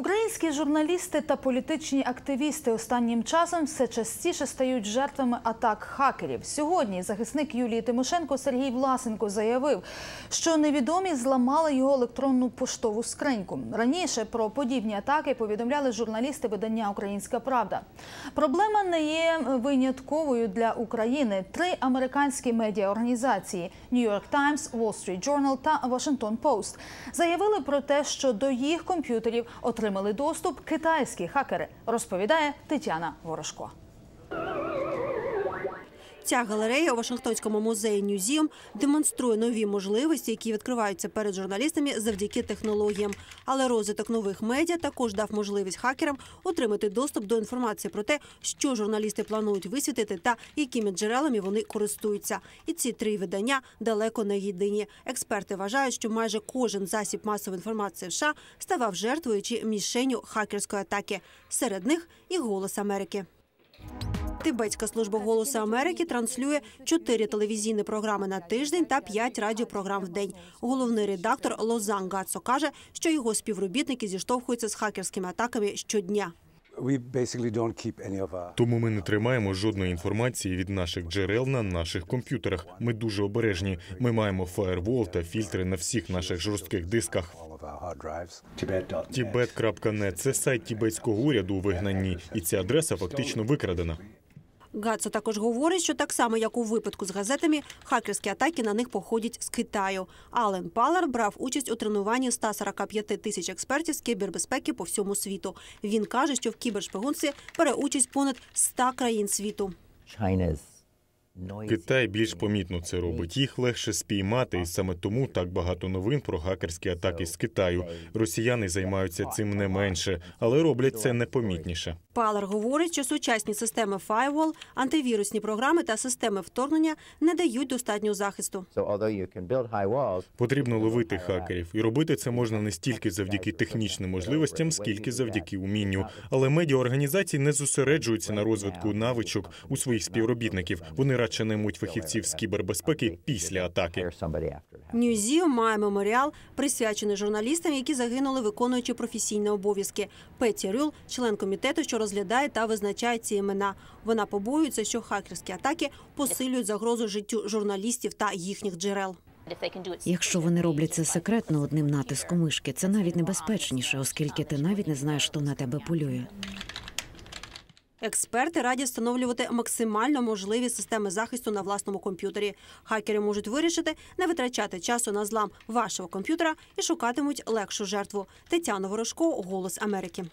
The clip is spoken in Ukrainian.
Українські журналісти та політичні активісти останнім часом все частіше стають жертвами атак хакерів. Сьогодні захисник Юлії Тимошенко Сергій Власенко заявив, що невідомі зламали його електронну поштову скриньку. Раніше про подібні атаки повідомляли журналісти видання Українська Правда. Проблема не є винятковою для України. Три американські медіаорганізації New York Times, Wall Street Journal та Washington Post заявили про те, що до їх комп'ютерів отримали доступ китайські хакери, розповідає Тетяна Ворожко. Ця галерея у Вашингтонському музеї Ньюзіум демонструє нові можливості, які відкриваються перед журналістами завдяки технологіям. Але розвиток нових медіа також дав можливість хакерам отримати доступ до інформації про те, що журналісти планують висвітити та якими джерелами вони користуються. І ці три видання далеко не єдині. Експерти вважають, що майже кожен засіб масової інформації в США ставав жертвою чи мішенню хакерської атаки. Серед них і голос Америки. Тибетська служба голосу Америки транслює чотири телевізійні програми на тиждень та п'ять радіопрограм в день. Головний редактор Лозан Гацо каже, що його співробітники зіштовхуються з хакерськими атаками щодня. Тому ми не тримаємо жодної інформації від наших джерел на наших комп'ютерах. Ми дуже обережні. Ми маємо фаєрвол та фільтри на всіх наших жорстких дисках. Tibet.net – це сайт тібетського уряду у вигнанні, і ця адреса фактично викрадена. Гацо також говорить, що так само, як у випадку з газетами, хакерські атаки на них походять з Китаю. Ален Палер брав участь у тренуванні 145 тисяч експертів з кібербезпеки по всьому світу. Він каже, що в кібершпигунці бере участь понад 100 країн світу. Китай більш помітно це робить. Їх легше спіймати, і саме тому так багато новин про хакерські атаки з Китаю. Росіяни займаються цим не менше, але роблять це непомітніше. Палер говорить, що сучасні системи Firewall, антивірусні програми та системи вторгнення не дають достатнього захисту. Потрібно ловити хакерів, і робити це можна не стільки завдяки технічним можливостям, скільки завдяки умінню. Але медіаорганізації не зосереджуються на розвитку навичок у своїх співробітників. Вони радше наймуть фахівців з кібербезпеки після атаки. Ньюзіум має меморіал, присвячений журналістам, які загинули, виконуючи професійні обов'язки. Петі Рюл, член комітету, що розглядає та визначає ці імена. Вона побоюється, що хакерські атаки посилюють загрозу життю журналістів та їхніх джерел. Якщо вони роблять це секретно одним натиском мишки, це навіть небезпечніше, оскільки ти навіть не знаєш, хто на тебе полює. Експерти раді встановлювати максимально можливі системи захисту на власному комп'ютері. Хакери можуть вирішити не витрачати часу на злам вашого комп'ютера і шукатимуть легшу жертву. Тетяна Ворожко, Голос Америки.